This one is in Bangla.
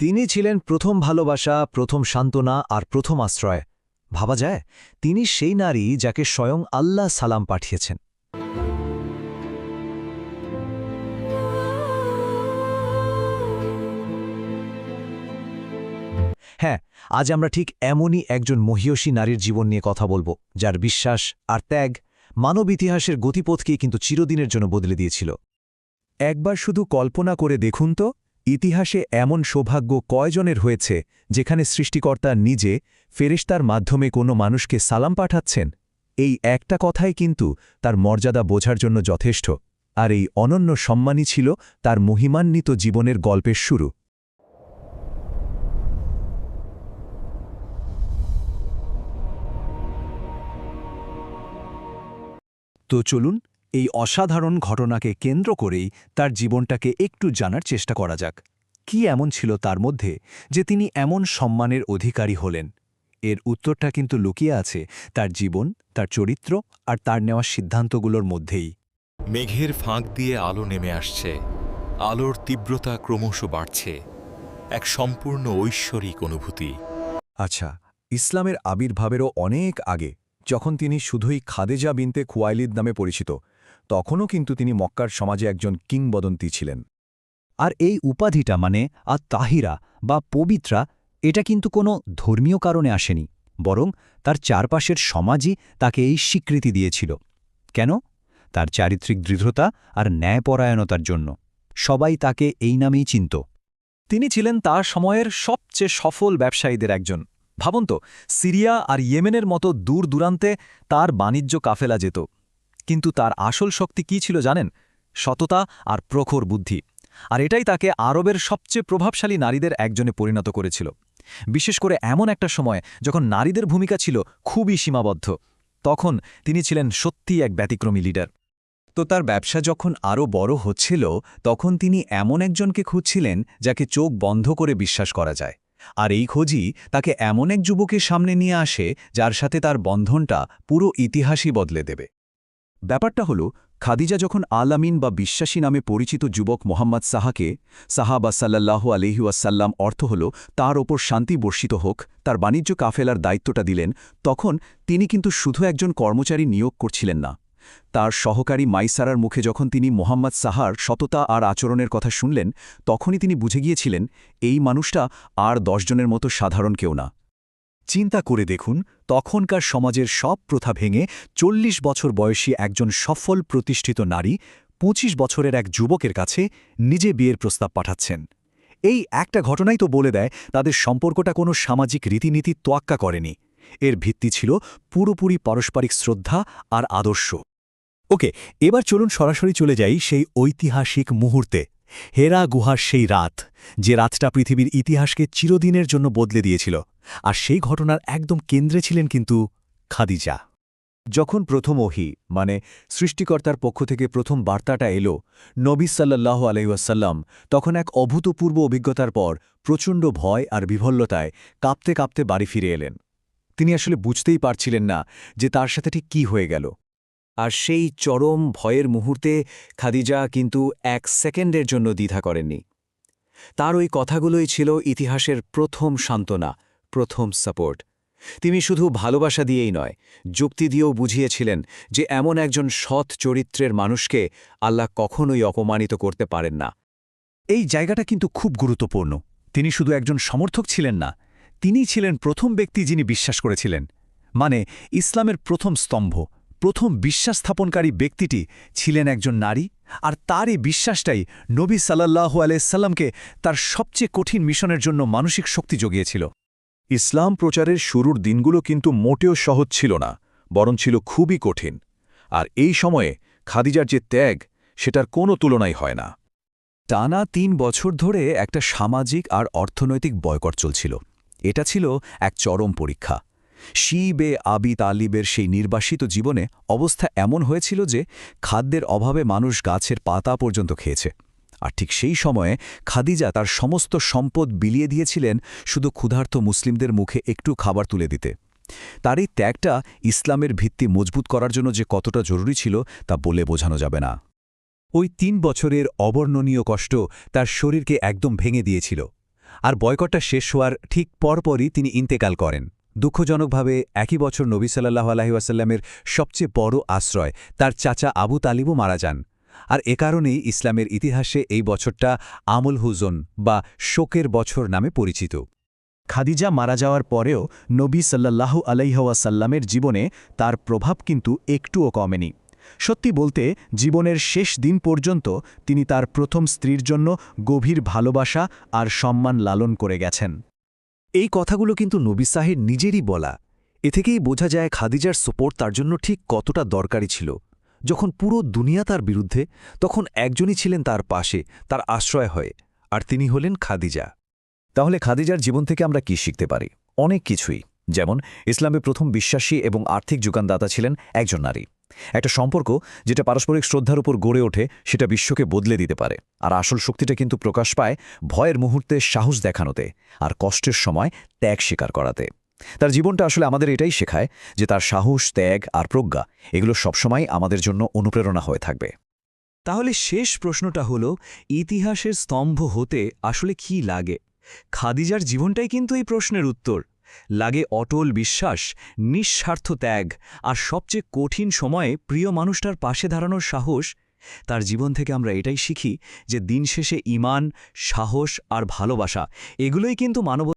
তিনি ছিলেন প্রথম ভালোবাসা, প্রথম সান্ত্বনা আর প্রথম আশ্রয়। ভাবা যায়, তিনি সেই নারী যাকে স্বয়ং আল্লাহ সালাম পাঠিয়েছেন। হ্যাঁ আজ আমরা ঠিক এমনই একজন মহিয়সী নারীর জীবন নিয়ে কথা বলব, যার বিশ্বাস আর ত্যাগ মানব ইতিহাসের গতিপথকে কিন্তু চিরদিনের জন্য বদলে দিয়েছিল। একবার শুধু কল্পনা করে দেখুন তো ইতিহাসে এমন সৌভাগ্য কয়জনের হয়েছে যেখানে সৃষ্টিকর্তা নিজে ফেরেশতার মাধ্যমে কোনো মানুষকে সালাম পাঠাচ্ছেন? এই একটা কথাই কিন্তু তার মর্যাদা বোঝার জন্য যথেষ্ট। আর এই অনন্য সম্মানই ছিল তার মহিমান্বিত জীবনের গল্পের শুরু। তো চলুন এই অসাধারণ ঘটনাকে কেন্দ্র করেই তার জীবনটাকে একটু জানার চেষ্টা করা যাক। কি এমন ছিল তার মধ্যে যে তিনি এমন সম্মানের অধিকারী হলেন? এর উত্তরটা কিন্তু লুকিয়ে আছে তার জীবন তার চরিত্র আর তার নেওয়া সিদ্ধান্তগুলোর মধ্যেই। মেঘের ফাঁক দিয়ে আলো নেমে আসছে। আলোর তীব্রতা ক্রমশ বাড়ছে। এক সম্পূর্ণ ঐশ্বরিক অনুভূতি। আচ্ছা ইসলামের আবির্ভাবেরও অনেক আগে যখন তিনি শুধুই খাদেজা বিনতে খুয়াইলিদ নামে পরিচিত তখনও কিন্তু তিনি মক্কার সমাজে একজন কিংবদন্তি ছিলেন। আর এই উপাধিটা মানে আর তাহিরা বা পবিত্রা, এটা কিন্তু কোনো ধর্মীয় কারণে আসেনি, বরং তার চারপাশের সমাজই তাকে এই স্বীকৃতি দিয়েছিল। কেন? তার চারিত্রিক দৃঢ়তা আর ন্যায়পরায়ণতার জন্য। সবাই তাকে এই নামেই চিনত। তিনি ছিলেন তার সময়ের সবচেয়ে সফল ব্যবসায়ীদের একজন। ভাবুন তো, সিরিয়া আর ইয়েমেনের মতো দূর দূরান্তে তার বাণিজ্য কাফেলা যেত। কিন্তু তার আসল শক্তি কি ছিল জানেন? সততা আর প্রখর বুদ্ধি। আর এটাই তাকে আরবের সবচেয়ে প্রভাবশালী নারীদের একজনে পরিণত করেছিল। বিশেষ করে এমন একটা সময় যখন নারীদের ভূমিকা ছিল খুবই সীমাবদ্ধ, তখন তিনি ছিলেন সত্যিই এক ব্যতিক্রমী লিডার। তো তার ব্যবসা যখন আরও বড় হচ্ছিল, তখন তিনি এমন একজনকে খুঁজছিলেন যাকে চোখ বন্ধ করে বিশ্বাস করা যায়। আর এই খোঁজই তাকে এমন এক যুবকের সামনে নিয়ে আসে যার সাথে তার বন্ধনটা পুরো ইতিহাসই বদলে দেবে। ব্যাপারটা হল, খাদিজা যখন আল আমিন বা বিশ্বাসী নামে পরিচিত যুবক মোহাম্মদ সাহাকে, সাহাবা সাল্লাহ আলহিউসাল্লাম অর্থ হল, তার ওপর শান্তি বর্ষিত হোক, তার বাণিজ্য কাফেলার দায়িত্বটা দিলেন, তখন তিনি কিন্তু শুধু একজন কর্মচারী নিয়োগ করছিলেন না। তার সহকারী মাইসারার মুখে যখন তিনি মোহাম্মদ সাহার সততা আর আচরণের কথা শুনলেন, তখনই তিনি বুঝে গিয়েছিলেন, এই মানুষটা আর দশজনের মতো সাধারণ কেউ না। চিন্তা করে দেখুন, তখনকার সমাজের সব প্রথা ভেঙে চল্লিশ বছর বয়সী একজন সফল প্রতিষ্ঠিত নারী ২৫ বছরের এক যুবকের কাছে নিজে বিয়ের প্রস্তাব পাঠাচ্ছেন। এই একটা ঘটনাই তো বলে দেয়, তাদের সম্পর্কটা কোনো সামাজিক রীতিনীতি তোয়াক্কা করেনি। এর ভিত্তি ছিল পুরোপুরি পারস্পরিক শ্রদ্ধা আর আদর্শ। ওকে, এবার চলুন সরাসরি চলে যাই সেই ঐতিহাসিক মুহূর্তে। হেরা গুহার সেই রাত, যে রাতটা পৃথিবীর ইতিহাসকে চিরদিনের জন্য বদলে দিয়েছিল। আর সেই ঘটনার একদম কেন্দ্রে ছিলেন কিন্তু খাদিজা। যখন প্রথম ওহি মানে সৃষ্টিকর্তার পক্ষ থেকে প্রথম বার্তাটা এলো, নবী সাল্লাহ আলাইসাল্লাম তখন এক অভূতপূর্ব অভিজ্ঞতার পর প্রচণ্ড ভয় আর বিভল্লতায় কাঁপতে কাঁপতে বাড়ি ফিরে এলেন। তিনি আসলে বুঝতেই পারছিলেন না যে তার সাথে ঠিক কী হয়ে গেল। আর সেই চরম ভয়ের মুহূর্তে খাদিজা কিন্তু এক সেকেন্ডের জন্য দ্বিধা করেননি। তার ওই কথাগুলোই ছিল ইতিহাসের প্রথম সান্ত্বনা প্রথম সাপোর্ট। তিনি শুধু ভালোবাসা দিয়েই নয়, যুক্তি দিয়েও বুঝিয়েছিলেন যে এমন একজন সৎ চরিত্রের মানুষকে আল্লাহ কখনোই অপমানিত করতে পারেন না। এই জায়গাটা কিন্তু খুব গুরুত্বপূর্ণ। তিনি শুধু একজন সমর্থক ছিলেন না তিনিই ছিলেন প্রথম ব্যক্তি যিনি বিশ্বাস করেছিলেন। মানে ইসলামের প্রথম স্তম্ভ, প্রথম বিশ্বাস স্থাপনকারী ব্যক্তিটি ছিলেন একজন নারী আর তার এই বিশ্বাসটাই নবী সাল্লাহ আলাইসাল্লামকে তার সবচেয়ে কঠিন মিশনের জন্য মানসিক শক্তি জগিয়েছিল। ইসলাম প্রচারের শুরুর দিনগুলো কিন্তু মোটেও সহজ ছিল না, বরং ছিল খুবই কঠিন। আর এই সময়ে খাদিজার যে ত্যাগ, সেটার কোনো তুলনাই হয় না। টানা তিন বছর ধরে একটা সামাজিক আর অর্থনৈতিক বয়কট চলছিল। এটা ছিল এক চরম পরীক্ষা। শিবে আবি তালিবের সেই নির্বাসিত জীবনে অবস্থা এমন হয়েছিল যে খাদ্যের অভাবে মানুষ গাছের পাতা পর্যন্ত খেয়েছে। আর ঠিক সেই সময়ে খাদিজা তার সমস্ত সম্পদ বিলিয়ে দিয়েছিলেন শুধু ক্ষুধার্ত মুসলিমদের মুখে একটু খাবার তুলে দিতে। তার এই ত্যাগটা ইসলামের ভিত্তি মজবুত করার জন্য যে কতটা জরুরি ছিল তা বলে বোঝানো যাবে না। ওই তিন বছরের অবর্ণনীয় কষ্ট তার শরীরকে একদম ভেঙে দিয়েছিল। আর বয়কটটা শেষ হওয়ার ঠিক পরপরই তিনি ইন্তেকাল করেন। দুঃখজনকভাবে একই বছর নবী সাল্লাহ আলহিউসাল্লামের সবচেয়ে বড় আশ্রয় তার চাচা আবু তালিবও মারা যান। আর এ কারণেই ইসলামের ইতিহাসে এই বছরটা আমল হুজন বা শোকের বছর নামে পরিচিত। খাদিজা মারা যাওয়ার পরেও নবী সাল্লাল্লাহু আলাইহাসাল্লামের জীবনে তার প্রভাব কিন্তু একটুও কমেনি। সত্যি বলতে, জীবনের শেষ দিন পর্যন্ত তিনি তার প্রথম স্ত্রীর জন্য গভীর ভালোবাসা আর সম্মান লালন করে গেছেন। এই কথাগুলো কিন্তু নবী সাহের নিজেরই বলা। এ থেকেই বোঝা যায় খাদিজার সোপোর্ট তার জন্য ঠিক কতটা দরকারি ছিল। যখন পুরো দুনিয়া তার বিরুদ্ধে, তখন একজনই ছিলেন তার পাশে, তার আশ্রয় হয়ে, আর তিনি হলেন খাদিজা। তাহলে খাদিজার জীবন থেকে আমরা কি শিখতে পারি? অনেক কিছুই, যেমন ইসলামে প্রথম বিশ্বাসী এবং আর্থিক যোগানদাতা ছিলেন একজন নারী। একটা সম্পর্ক যেটা পারস্পরিক শ্রদ্ধার উপর গড়ে ওঠে, সেটা বিশ্বকে বদলে দিতে পারে, আর আসল শক্তিটা কিন্তু প্রকাশ পায় ভয়ের মুহূর্তে সাহস দেখানোতে, আর কষ্টের সময় ত্যাগ স্বীকার করাতে। তার জীবনটা আসলে আমাদের এটাই শেখায় যে তার সাহস, ত্যাগ আর প্রজ্ঞা, এগুলো সবসময় আমাদের জন্য অনুপ্রেরণা হয়ে থাকবে। তাহলে শেষ প্রশ্নটা হলো, ইতিহাসের স্তম্ভ হতে আসলে কি লাগে? খাদিজার জীবনটাই কিন্তু এই প্রশ্নের উত্তর। লাগে অটল বিশ্বাস, নিঃস্বার্থ ত্যাগ আর সবচেয়ে কঠিন সময়ে প্রিয় মানুষটার পাশে দাঁড়ানোর সাহস। তার জীবন থেকে আমরা এটাই শিখি যে দিন শেষে ইমান, সাহস আর ভালোবাসা, এগুলোই কিন্তু মানব